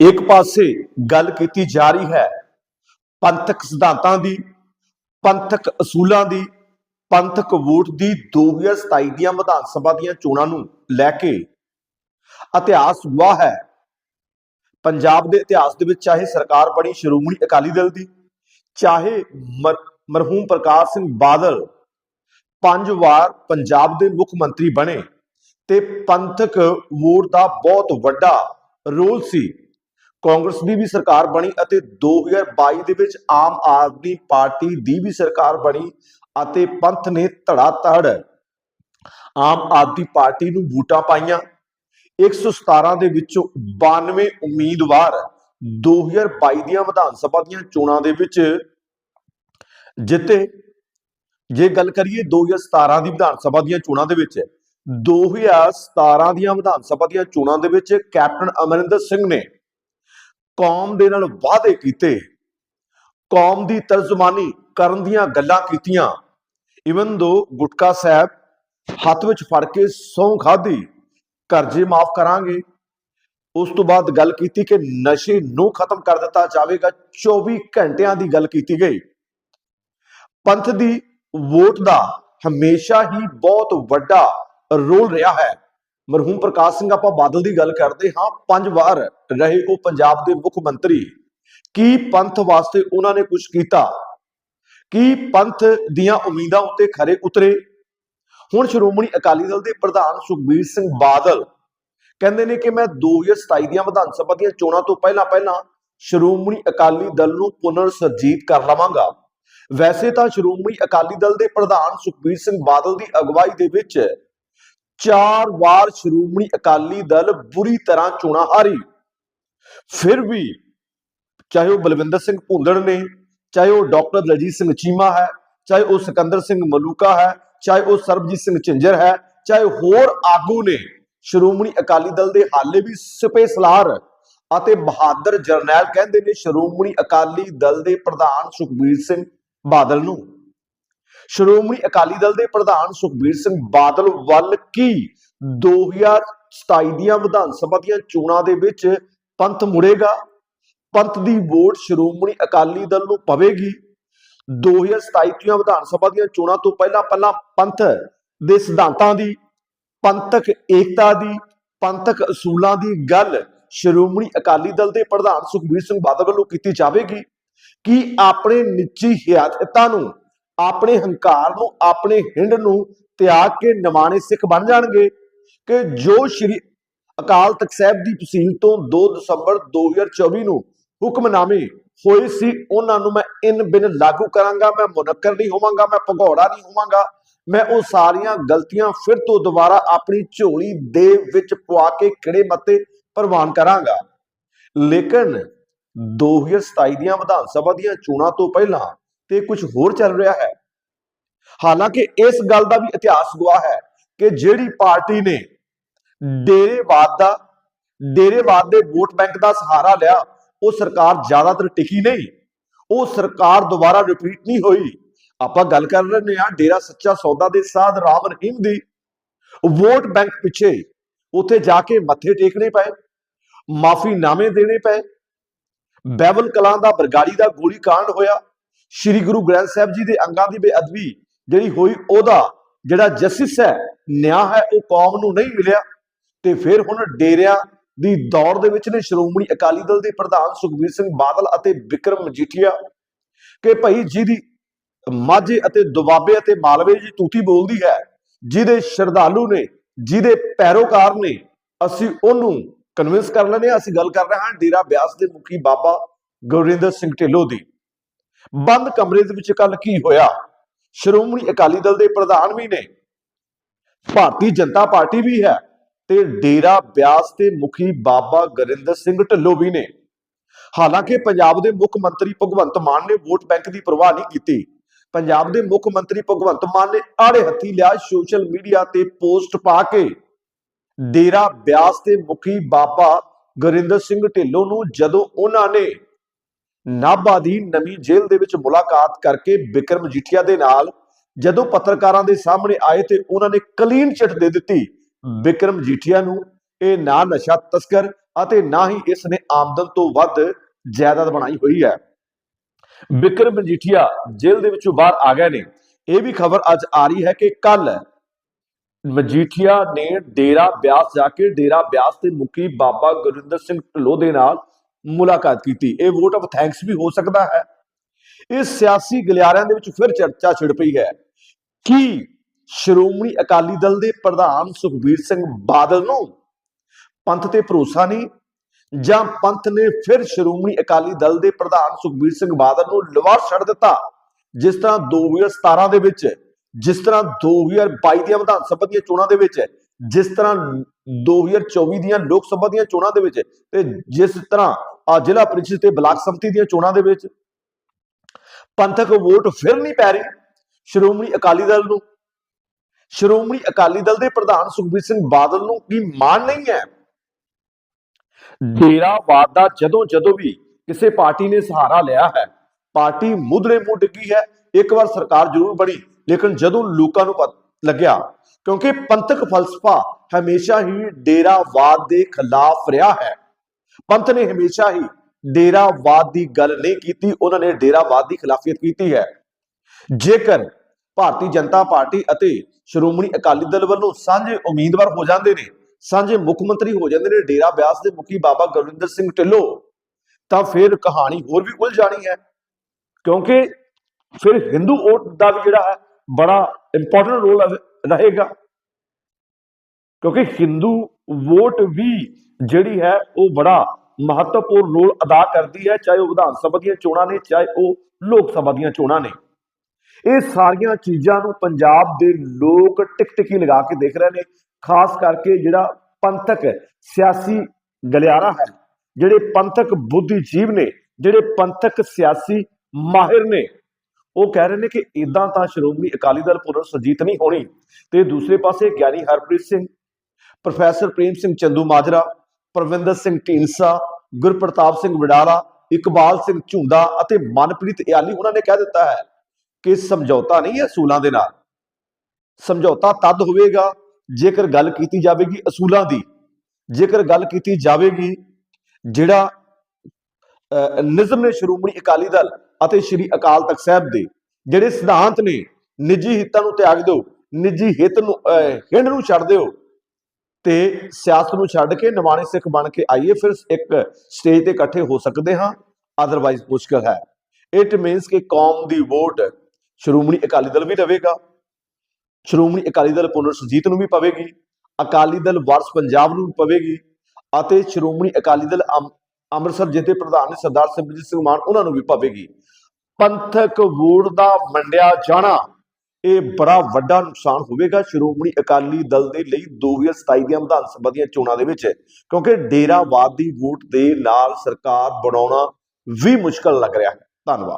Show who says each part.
Speaker 1: ਇੱਕ ਪਾਸੇ ਗੱਲ ਕੀਤੀ ਜਾ ਰਹੀ ਹੈ ਪੰਥਕ ਸਿਧਾਂਤਾਂ ਦੀ, ਪੰਥਕ ਅਸੂਲਾਂ ਦੀ, ਪੰਥਕ ਵੋਟ ਦੀ 2027 ਦੀਆਂ ਵਿਧਾਨ ਸਭਾ ਦੀਆਂ ਚੋਣਾਂ ਨੂੰ ਲੈ ਕੇ ਇਤਿਹਾਸ ਗਵਾਹ ਹੈ। ਪੰਜਾਬ ਦੇ ਇਤਿਹਾਸ ਦੇ ਵਿੱਚ ਚਾਹੇ ਸਰਕਾਰ ਬਣੀ ਸ਼੍ਰੋਮਣੀ ਅਕਾਲੀ ਦਲ ਦੀ, ਚਾਹੇ ਮਰ- ਮਰਹੂਮ ਪ੍ਰਕਾਸ਼ ਸਿੰਘ ਬਾਦਲ ਪੰਜ ਵਾਰ ਪੰਜਾਬ ਦੇ ਮੁੱਖ ਮੰਤਰੀ ਬਣੇ ਤੇ ਪੰਥਕ ਵੋਟ ਦਾ ਬਹੁਤ ਵੱਡਾ ਰੋਲ ਸੀ। ਕਾਂਗਰਸ ਦੀ ਵੀ ਸਰਕਾਰ ਬਣੀ ਅਤੇ 2022 ਦੇ ਵਿੱਚ ਆਮ ਆਦਮੀ ਪਾਰਟੀ ਦੀ ਵੀ ਸਰਕਾਰ ਬਣੀ ਅਤੇ ਪੰਥ ਨੇ ਧੜਾ ਧੜ ਆਮ ਆਦਮੀ ਪਾਰਟੀ ਨੂੰ ਵੋਟਾਂ ਪਾਈਆਂ। 117 ਦੇ ਵਿੱਚੋਂ 92 ਉਮੀਦਵਾਰ 2022 ਦੀਆਂ ਵਿਧਾਨ ਸਭਾ ਦੀਆਂ ਚੋਣਾਂ ਦੇ ਵਿੱਚ ਜਿੱਤੇ। ਜੇ ਗੱਲ ਕਰੀਏ 2017 ਦੀ ਵਿਧਾਨ ਸਭਾ ਦੀਆਂ ਚੋਣਾਂ ਦੇ ਵਿੱਚ 2017 ਦੀਆਂ ਵਿਧਾਨ ਸਭਾ ਦੀਆਂ ਚੋਣਾਂ ਦੇ ਵਿੱਚ ਕੈਪਟਨ ਅਮਰਿੰਦਰ ਸਿੰਘ ਨੇ ਕੌਮ ਦੇ ਨਾਲ ਵਾਅਦੇ ਕੀਤੇ। ਕੌਮ ਦੀ ਤਰਜਮਾਨੀ ਕਰਨ ਦੀਆਂ ਗੱਲਾਂ ਕੀਤੀਆਂ। ਇਵਨ ਦੋ ਗੁਟਕਾ ਸਾਹਿਬ ਹੱਥ ਵਿੱਚ ਫੜ ਕੇ ਸੌਂ ਖਾਦੀ ਕਰਜ਼ੇ ਮਾਫ ਕਰਾਂਗੇ, ਉਸ ਤੋਂ ਬਾਅਦ ਗੱਲ ਕੀਤੀ ਕਿ ਨਸ਼ੇ ਨੂੰ ਖਤਮ ਕਰ ਦਿੱਤਾ ਜਾਵੇਗਾ 24 ਘੰਟਿਆਂ ਦੀ ਗੱਲ ਕੀਤੀ ਗਈ। ਪੰਥ ਦੀ ਵੋਟ ਦਾ ਹਮੇਸ਼ਾ ਹੀ ਬਹੁਤ ਵੱਡਾ ਰੋਲ ਰਿਹਾ ਹੈ। ਮਰਹੂਮ ਪ੍ਰਕਾਸ਼ ਸਿੰਘ ਆਪਾਂ ਬਾਦਲ ਦੀ ਗੱਲ ਕਰਦੇ ਹਾਂ। ਪੰਜ ਵਾਰ ਰਹੇ ਉਹ ਪੰਜਾਬ ਦੇ ਮੁੱਖ ਮੰਤਰੀ। ਕੀ ਪੰਥ ਵਾਸਤੇ ਉਹਨਾਂ ਨੇ ਕੁਝ ਕੀਤਾ? ਕੀ ਪੰਥ ਦੀਆਂ ਉਮੀਦਾਂ ਉੱਤੇ ਖਰੇ ਉਤਰੇ? ਹੁਣ ਸ਼੍ਰੋਮਣੀ ਅਕਾਲੀ ਦਲ ਦੇ ਪ੍ਰਧਾਨ ਸੁਖਬੀਰ ਸਿੰਘ ਬਾਦਲ ਕਹਿੰਦੇ ਨੇ ਕਿ ਮੈਂ 2027 ਦੀਆਂ ਵਿਧਾਨ ਸਭਾ ਦੀਆਂ ਚੋਣਾਂ ਤੋਂ ਪਹਿਲਾਂ ਪਹਿਲਾਂ ਸ਼੍ਰੋਮਣੀ ਅਕਾਲੀ ਦਲ ਨੂੰ ਪੁਨਰ ਸਰਜੀਤ ਕਰ ਲਵਾਂਗਾ। ਵੈਸੇ ਤਾਂ ਸ਼੍ਰੋਮਣੀ ਅਕਾਲੀ ਦਲ ਦੇ ਪ੍ਰਧਾਨ ਸੁਖਬੀਰ ਸਿੰਘ ਬਾਦਲ ਦੀ ਅਗਵਾਈ ਦੇ ਵਿੱਚ ਚਾਰ ਵਾਰ ਸ਼੍ਰੋਮਣੀ ਅਕਾਲੀ ਦਲ ਬੁਰੀ ਤਰ੍ਹਾਂ ਚੋਣਾਂ ਹਾਰੀ। ਫਿਰ ਵੀ ਚਾਹੇ ਉਹ ਬਲਵਿੰਦਰ ਸਿੰਘ ਭੁੰਦੜ ਨੇ, ਚਾਹੇ ਉਹ ਡਾਕਟਰ ਦਲਜੀਤ ਸਿੰਘ ਚੀਮਾ ਹੈ, ਚਾਹੇ ਉਹ ਸਿਕੰਦਰ ਸਿੰਘ ਮਲੂਕਾ ਹੈ, ਚਾਹੇ ਉਹ ਸਰਬਜੀਤ ਸਿੰਘ ਝਿੰਜਰ ਹੈ, ਚਾਹੇ ਹੋਰ ਆਗੂ ਨੇ ਸ਼੍ਰੋਮਣੀ ਅਕਾਲੀ ਦਲ ਦੇ ਹਾਲੇ ਵੀ ਸਿਪੇ ਸਲਾਰ ਅਤੇ ਬਹਾਦਰ ਜਰਨੈਲ ਕਹਿੰਦੇ ਨੇ ਸ਼੍ਰੋਮਣੀ ਅਕਾਲੀ ਦਲ ਦੇ ਪ੍ਰਧਾਨ ਸੁਖਬੀਰ ਸਿੰਘ ਬਾਦਲ ਨੂੰ। ਸ਼੍ਰੋਮਣੀ ਅਕਾਲੀ ਦਲ ਦੇ ਪ੍ਰਧਾਨ ਸੁਖਬੀਰ ਸਿੰਘ ਬਾਦਲ ਵੱਲ ਕੀ? 2027 ਦੀਆਂ ਵਿਧਾਨ ਸਭਾ ਦੀਆਂ ਚੋਣਾਂ ਦੇ ਵਿੱਚ ਪੰਥ ਮੁੜੇਗਾ? ਪੰਥ ਦੀ ਵੋਟ ਸ਼੍ਰੋਮਣੀ ਅਕਾਲੀ ਦਲ ਨੂੰ ਪਵੇਗੀ? 2027 ਦੀਆਂ ਵਿਧਾਨ ਸਭਾ ਦੀਆਂ ਚੋਣਾਂ ਤੋਂ ਪਹਿਲਾਂ ਪਹਿਲਾਂ ਪੰਥ ਦੇ ਸਿਧਾਂਤਾਂ ਦੀ, ਪੰਥਕ ਏਕਤਾ ਦੀ, ਪੰਥਕ ਅਸੂਲਾਂ ਦੀ ਗੱਲ ਸ਼੍ਰੋਮਣੀ ਅਕਾਲੀ ਦਲ ਦੇ ਪ੍ਰਧਾਨ ਸੁਖਬੀਰ ਸਿੰਘ ਬਾਦਲ ਵੱਲੋਂ ਕੀਤੀ ਜਾਵੇਗੀ? ਕਿ ਆਪਣੇ ਨਿੱਜੀ ਹਿਆਇਤਾਂ ਨੂੰ ਆਪਣੇ ਹੰਕਾਰ ਨੂੰ, ਆਪਣੇ ਹਿੰਡ ਨੂੰ ਤਿਆਗ ਕੇ ਨਿਮਾਣੇ ਸਿੱਖ ਬਣ ਜਾਣਗੇ ਕਿ ਜੋ ਸ਼੍ਰੀ ਅਕਾਲ ਤਖਤ ਸਾਹਿਬ ਦੀ ਤਹਿਸੀਲ ਤੋਂ 2 ਦਸੰਬਰ 2024 ਨੂੰ ਹੁਕਮਨਾਮੇ ਹੋਏ ਸੀ, ਉਹਨਾਂ ਨੂੰ ਮੈਂ ਇਨ ਬਿਨ ਲਾਗੂ ਕਰਾਂਗਾ, ਮੈਂ ਮੁਨੱਕਰ ਨਹੀਂ ਹੋਵਾਂਗਾ, ਮੈਂ ਭਗੌੜਾ ਨਹੀਂ ਹੋਵਾਂਗਾ। ਮੈਂ ਉਹ ਸਾਰੀਆਂ ਗਲਤੀਆਂ ਫਿਰ ਤੋਂ ਦੁਬਾਰਾ ਆਪਣੀ ਝੋਲੀ ਦੇ ਵਿੱਚ ਪਵਾ ਕੇ ਕਿਹੜੇ ਮੱਤੇ ਪ੍ਰਵਾਨ ਕਰਾਂਗਾ? ਲੇਕਿਨ 2027 ਦੀਆਂ ਵਿਧਾਨ ਸਭਾ ਦੀਆਂ ਚੋਣਾਂ ਤੋਂ ਪਹਿਲਾਂ ਤੇ ਕੁਝ ਹੋਰ ਚੱਲ ਰਿਹਾ ਹੈ। ਹਾਲਾਂਕਿ ਇਸ ਗੱਲ ਦਾ ਵੀ ਇਤਿਹਾਸ ਗਵਾਹ ਹੈ ਕਿ ਜਿਹੜੀ ਪਾਰਟੀ ਨੇ ਡੇਰੇਵਾਦ ਦਾ, ਡੇਰੇਵਾਦ ਦੇ ਵੋਟ ਬੈਂਕ ਦਾ ਸਹਾਰਾ ਲਿਆ, ਉਹ ਸਰਕਾਰ ਜ਼ਿਆਦਾਤਰ ਟਿਕੀ ਨਹੀਂ। ਉਹ ਸਰਕਾਰ ਦੁਬਾਰਾ ਰਿਪੀਟ ਨਹੀਂ ਹੋਈ। ਆਪਾਂ ਗੱਲ ਕਰ ਰਹੇ ਹਾਂ ਡੇਰਾ ਸੱਚਾ ਸੌਦਾ ਦੇ ਸਾਧ ਰਾਮ ਰਹੀਮ ਦੀ। ਵੋਟ ਬੈਂਕ ਪਿੱਛੇ ਉੱਥੇ ਜਾ ਕੇ ਮੱਥੇ ਟੇਕਣੇ ਪਏ ਮਾਫੀ ਨਾਮੇ ਦੇਣੇ ਪਏ। ਬੈਵਲ ਕਲਾਂ ਦਾ ਬਰਗਾੜੀ ਦਾ ਗੋਲੀ ਕਾਂਡ ਹੋਇਆ। ਸ੍ਰੀ ਗੁਰੂ ਗ੍ਰੰਥ ਸਾਹਿਬ ਜੀ ਦੇ ਅੰਗਾਂ ਦੀ ਬੇਅਦਬੀ ਜਿਹੜੀ ਹੋਈ, ਉਹਦਾ ਜਿਹੜਾ ਜਸਟਿਸ ਹੈ, ਨਿਆਂ ਹੈ, ਉਹ ਕੌਮ ਨੂੰ ਨਹੀਂ ਮਿਲਿਆ ਤੇ ਫਿਰ ਹੁਣ ਡੇਰਿਆਂ ਦੀ ਦੌੜ ਦੇ ਵਿੱਚ ਨੇ ਸ਼੍ਰੋਮਣੀ ਅਕਾਲੀ ਦਲ ਦੇ ਪ੍ਰਧਾਨ ਸੁਖਬੀਰ ਸਿੰਘ ਬਾਦਲ ਅਤੇ ਵਿਕਰਮ ਮਜੀਠੀਆ ਕਿ ਭਾਈ ਜਿਹਦੀ ਮਾਝੇ ਅਤੇ ਦੁਬਾਬੇ ਅਤੇ ਮਾਲਵੇ ਦੀ ਤੂਤੀ ਬੋਲਦੀ ਹੈ, ਜਿਹਦੇ ਸ਼ਰਧਾਲੂ ਨੇ, ਜਿਹਦੇ ਪੈਰੋਕਾਰ ਨੇ, ਅਸੀਂ ਉਹਨੂੰ ਕਨਵਿੰਸ ਕਰ ਲੈਣੇ ਹਾਂ। ਅਸੀਂ ਗੱਲ ਕਰ ਰਹੇ ਹਾਂ ਡੇਰਾ ਬਿਆਸ ਦੇ ਮੁਖੀ ਬਾਬਾ ਗੁਰਿੰਦਰ ਸਿੰਘ ਢਿੱਲੋਂ ਦੀ ਬੰਦ ਕਮਰੇ ਦੇ ਵਿੱਚ ਕੱਲ ਕੀ ਹੋਇਆ? ਸ਼੍ਰੋਮਣੀ ਅਕਾਲੀ ਦਲ ਦੇ ਪ੍ਰਧਾਨ ਵੀ ਨੇ। ਭਾਰਤੀ ਜਨਤਾ ਪਾਰਟੀ ਵੀ ਹੈ ਤੇ ਡੇਰਾ ਬਿਆਸ ਦੇ ਮੁਖੀ ਬਾਬਾ ਗੁਰਿੰਦਰ ਸਿੰਘ ਢਿੱਲੋਂ ਵੀ ਨੇ। ਹਾਲਾਂਕਿ ਪੰਜਾਬ ਦੇ ਮੁੱਖ ਮੰਤਰੀ ਭਗਵੰਤ ਮਾਨ ਨੇ ਵੋਟ ਬੈਂਕ ਦੀ ਪਰਵਾਹ ਨਹੀਂ ਕੀਤੀ। ਪੰਜਾਬ ਦੇ ਮੁੱਖ ਮੰਤਰੀ ਭਗਵੰਤ ਮਾਨ ਨੇ ਆੜੇ ਹੱਥੀ ਲਿਆ ਸੋਸ਼ਲ ਮੀਡੀਆ ਤੇ ਪੋਸਟ ਪਾ ਕੇ। ਡੇਰਾ ਬਿਆਸ ਦੇ ਮੁਖੀ ਬਾਬਾ ਗੁਰਿੰਦਰ ਸਿੰਘ ਢਿੱਲੋਂ ਨੂੰ ਜਦੋਂ ਉਹਨਾਂ ਨੇ ਨਾਭਾ ਦੀ ਨਵੀਂ ਜੇਲ੍ਹ ਦੇ ਵਿੱਚ ਮੁਲਾਕਾਤ ਕਰਕੇ ਬਿਕਰਮ ਮਜੀਠੀਆ ਦੇ ਨਾਲ ਜਦੋਂ ਪੱਤਰਕਾਰਾਂ ਦੇ ਸਾਹਮਣੇ ਆਏ ਤੇ ਉਹਨਾਂ ਨੇ ਕਲੀਨ ਚਿੱਟ ਦੇ ਦਿੱਤੀ, ਬਿਕਰਮ ਮਜੀਠੀਆ ਨੂੰ ਇਹ ਨਾ ਨਸ਼ਾ ਤਸਕਰ ਅਤੇ ਨਾ ਹੀ ਇਸ ਨੇ ਆਮਦਨ ਤੋਂ ਵੱਧ ਜਾਇਦਾਦ ਬਣਾਈ ਹੋਈ ਹੈ। ਬਿਕਰਮ ਮਜੀਠੀਆ ਜੇਲ੍ਹ ਦੇ ਵਿੱਚੋਂ ਬਾਹਰ ਆ ਗਏ ਨੇ। ਇਹ ਵੀ ਖਬਰ ਅੱਜ ਆ ਰਹੀ ਹੈ ਕਿ ਕੱਲ ਮਜੀਠੀਆ ਨੇ ਡੇਰਾ ਬਿਆਸ ਜਾ ਕੇ ਡੇਰਾ ਬਿਆਸ ਦੇ ਮੁਖੀ ਬਾਬਾ ਗੁਰਿੰਦਰ ਸਿੰਘ ਢਿੱਲੋਂ ਦੇ ਨਾਲ ਮੁਲਾਕਾਤ ਕੀਤੀ। ਇਹ ਵੋਟ ਆਫ ਥੈਂਕਸ ਵੀ ਹੋ ਸਕਦਾ ਹੈ। ਇਸ ਸਿਆਸੀ ਗਲਿਆਰਿਆਂ ਦੇ ਵਿੱਚ ਫਿਰ ਚਰਚਾ ਛਿੜ ਪਈ ਹੈ। ਕਿ ਸ਼੍ਰੋਮਣੀ ਅਕਾਲੀ ਦਲ ਦੇ ਪ੍ਰਧਾਨ ਸੁਖਬੀਰ ਸਿੰਘ ਬਾਦਲ ਨੂੰ ਪੰਥ ਤੇ ਭਰੋਸਾ ਨਹੀਂ? ਜਾਂ ਪੰਥ ਨੇ ਫਿਰ ਸ਼੍ਰੋਮਣੀ ਅਕਾਲੀ ਦਲ ਦੇ ਪ੍ਰਧਾਨ ਸੁਖਬੀਰ ਸਿੰਘ ਬਾਦਲ ਨੂੰ ਲਵਾਰ ਛੱਡ ਦਿੱਤਾ? ਜਿਸ ਤਰ੍ਹਾਂ 2017 ਦੇ ਵਿੱਚ, ਜਿਸ ਤਰ੍ਹਾਂ 2022 ਦੀਆਂ ਵਿਧਾਨ ਸਭਾ ਦੀਆਂ ਚੋਣਾਂ ਦੇ ਵਿੱਚ, ਜਿਸ ਤਰ੍ਹਾਂ 2024 ਦੀਆਂ ਲੋਕ ਸਭਾ ਦੀਆਂ ਚੋਣਾਂ ਦੇ ਵਿੱਚ ਤੇ ਜਿਸ ਤਰ੍ਹਾਂ ਜ਼ਿਲ੍ਹਾ ਪ੍ਰੀਸ਼ਦ ਤੇ ਬਲਾਕ ਸੰਮਤੀ ਦੀਆਂ ਚੋਣਾਂ ਦੇ ਵਿੱਚ ਪੰਥਕ ਵੋਟ ਫਿਰ ਨਹੀਂ ਪੈ ਰਹੀ। ਸ਼੍ਰੋਮਣੀ ਅਕਾਲੀ ਦਲ ਨੂੰ, ਸ਼੍ਰੋਮਣੀ ਅਕਾਲੀ ਦਲ ਦੇ ਪ੍ਰਧਾਨ ਸੁਖਬੀਰ ਸਿੰਘ ਬਾਦਲ ਨੂੰ ਕੀ ਮਾਣ ਨਹੀਂ ਹੈ? ਡੇਰਾਵਾਦ ਦਾ ਜਦੋਂ ਜਦੋਂ ਵੀ ਕਿਸੇ ਪਾਰਟੀ ਨੇ ਸਹਾਰਾ ਲਿਆ ਹੈ, ਪਾਰਟੀ ਮੁੱਢਲੇ ਮੁੱਢ ਡਿੱਗੀ ਹੈ, ਇੱਕ ਵਾਰ ਸਰਕਾਰ ਜ਼ਰੂਰ ਬਣੀ, ਲੇਕਿਨ ਜਦੋਂ ਲੋਕਾਂ ਨੂੰ ਪਤਾ ਲੱਗਿਆ, ਕਿਉਂਕਿ ਪੰਥਕ ਫਲਸਫਾ ਹਮੇਸ਼ਾ ਹੀ ਡੇਰਾਵਾਦ ਦੇ ਖਿਲਾਫ ਰਿਹਾ ਹੈ। ਪੰਥ ਨੇ ਹਮੇਸ਼ਾ ਹੀ ਡੇਰਾਵਾਦ ਦੀ ਗੱਲ ਨਹੀਂ ਕੀਤੀ, ਉਹਨਾਂ ਨੇ ਡੇਰਾਵਾਦ ਦੀ ਖਿਲਾਫੀਅਤ ਕੀਤੀ ਹੈ। ਜੇਕਰ ਭਾਰਤੀ ਜਨਤਾ ਪਾਰਟੀ ਅਤੇ ਸ਼੍ਰੋਮਣੀ ਅਕਾਲੀ ਦਲ ਵੱਲੋਂ ਸਾਂਝੇ ਉਮੀਦਵਾਰ ਹੋ ਜਾਂਦੇ ਨੇ, ਸਾਂਝੇ ਮੁੱਖ ਮੰਤਰੀ ਹੋ ਜਾਂਦੇ ਨੇ ਡੇਰਾ ਬਿਆਸ ਦੇ ਮੁਖੀ ਬਾਬਾ ਗੁਰਵਿੰਦਰ ਸਿੰਘ ਢਿੱਲੋਂ, ਤਾਂ ਫਿਰ ਕਹਾਣੀ ਹੋਰ ਵੀ ਉਲਝ ਜਾਣੀ ਹੈ। ਕਿਉਂਕਿ ਫਿਰ ਹਿੰਦੂ ਵੋਟ ਦਾ ਵੀ ਜਿਹੜਾ ਹੈ, ਬੜਾ ਇੰਪੋਰਟੈਂਟ ਰੋਲ ਰਹੇਗਾ। ਕਿਉਂਕਿ ਹਿੰਦੂ ਵੋਟ ਵੀ ਜਿਹੜੀ ਹੈ ਉਹ ਬੜਾ ਮਹੱਤਵਪੂਰਨ ਰੋਲ ਅਦਾ ਕਰਦੀ ਹੈ, ਚਾਹੇ ਉਹ ਵਿਧਾਨ ਸਭਾ ਦੀਆਂ ਚੋਣਾਂ ਨੇ, ਚਾਹੇ ਉਹ ਲੋਕ ਸਭਾ ਦੀਆਂ ਚੋਣਾਂ ਨੇ। ਇਹ ਸਾਰੀਆਂ ਚੀਜ਼ਾਂ ਨੂੰ ਪੰਜਾਬ ਦੇ ਲੋਕ ਟਿਕ ਟਿਕੀ ਲਗਾ ਕੇ ਦੇਖ ਰਹੇ ਨੇ, ਖਾਸ ਕਰਕੇ ਜਿਹੜਾ ਪੰਥਕ ਸਿਆਸੀ ਗਲਿਆਰਾ ਹੈ, ਜਿਹੜੇ ਪੰਥਕ ਬੁੱਧੀਜੀਵ ਨੇ, ਜਿਹੜੇ ਪੰਥਕ ਸਿਆਸੀ ਮਾਹਿਰ ਨੇ, ਉਹ ਕਹਿ ਰਹੇ ਨੇ ਕਿ ਇਦਾਂ ਤਾਂ ਸ਼੍ਰੋਮਣੀ ਅਕਾਲੀ ਦਲ ਪੁਨਰ ਸੁਰਜੀਤ ਨਹੀਂ ਹੋਣੀ ਤੇ ਦੂਸਰੇ ਪਾਸੇ ਗਿਆਨੀ ਹਰਪ੍ਰੀਤ ਸਿੰਘ ਪ੍ਰੋਫੈਸਰ ਪ੍ਰੇਮ ਸਿੰਘ ਚੰਦੂ ਮਾਜਰਾ ਪ੍ਰਵਿੰਦਰ ਸਿੰਘ ਢੀਂਡਸਾ ਗੁਰਪ੍ਰਤਾਪ ਸਿੰਘ ਵਡਾਲਾ ਇਕਬਾਲ ਸਿੰਘ ਝੁੰਦਾ ਅਤੇ ਮਨਪ੍ਰੀਤ ਇਆਲੀ ਉਹਨਾਂ ਨੇ ਕਹਿ ਦਿੱਤਾ ਹੈ ਕਿ ਸਮਝੌਤਾ ਨਹੀਂ ਹੈ ਅਸੂਲਾਂ ਦੇ ਨਾਲ। ਸਮਝੌਤਾ ਤਦ ਹੋਵੇਗਾ ਜੇਕਰ ਗੱਲ ਕੀਤੀ ਜਾਵੇਗੀ ਅਸੂਲਾਂ ਦੀ। ਜੇਕਰ ਗੱਲ ਕੀਤੀ ਜਾਵੇਗੀ ਜਿਹੜਾ ਅਹ, ਨਿਜ਼ਮ ਨੇ ਸ਼੍ਰੋਮਣੀ ਅਕਾਲੀ ਦਲ ਅਤੇ ਸ਼੍ਰੀ ਅਕਾਲ ਤਖਤ ਸਾਹਿਬ ਦੇ ਜਿਹੜੇ ਸਿਧਾਂਤ ਨੇ ਨਿੱਜੀ ਹਿੱਤਾਂ ਨੂੰ ਤਿਆਗ ਦਿਓ ਨਿੱਜੀ ਹਿੱਤ ਨੂੰ ਅਹ, ਹਿੰਡ ਨੂੰ ਛੱਡ ਦਿਓ ਤੇ ਸਿਆਸਤ ਨੂੰ ਛੱਡ ਕੇ ਨਿਮਾਣੇ ਸਿੱਖ ਬਣ ਕੇ ਆਈਏ, ਫਿਰ ਇੱਕ ਸਟੇਜ ਤੇ ਇਕੱਠੇ ਹੋ ਸਕਦੇ ਹਾਂ ਅਦਰਵਾਈਜ਼ ਮੁਸ਼ਕਲ ਹੈ। ਇਟ ਮੀਨਸ ਕਿ ਕੌਮ ਦੀ ਵੋਟ ਸ਼੍ਰੋਮਣੀ ਅਕਾਲੀ ਦਲ ਵੀ ਲਵੇਗਾ ਸ਼੍ਰੋਮਣੀ ਅਕਾਲੀ ਦਲ ਪੁਨਰ ਸੁਰਜੀਤ ਨੂੰ ਵੀ ਪਵੇਗੀ, ਅਕਾਲੀ ਦਲ ਵਾਰਸ ਪੰਜਾਬ ਨੂੰ ਵੀ ਪਵੇਗੀ ਅਤੇ ਸ਼੍ਰੋਮਣੀ ਅਕਾਲੀ ਦਲ ਅੰਮ੍ਰਿਤਸਰ ਜਿੱਥੇ ਪ੍ਰਧਾਨ ਨੇ ਸਰਦਾਰ ਸਿਮਰਜੀਤ ਸਿੰਘ ਮਾਨ ਉਹਨਾਂ ਨੂੰ ਵੀ ਪਵੇਗੀ। ਪੰਥਕ ਵੋਟ ਦਾ ਵੰਡਿਆ ਜਾਣਾ ਇਹ ਬੜਾ ਵੱਡਾ ਨੁਕਸਾਨ ਹੋਵੇਗਾ। ਸ਼੍ਰੋਮਣੀ ਅਕਾਲੀ ਦਲ ਦੇ ਲਈ 2027 ਦੀਆਂ ਵਿਧਾਨ ਸਭਾ ਦੀਆਂ ਚੋਣਾਂ ਦੇ ਵਿੱਚ, ਕਿਉਂਕਿ ਡੇਰਾਵਾਦ ਦੀ ਵੋਟ ਦੇ ਨਾਲ ਸਰਕਾਰ ਬਣਾਉਣਾ ਵੀ ਮੁਸ਼ਕਲ ਲੱਗ ਰਿਹਾ ਹੈ। ਧੰਨਵਾਦ।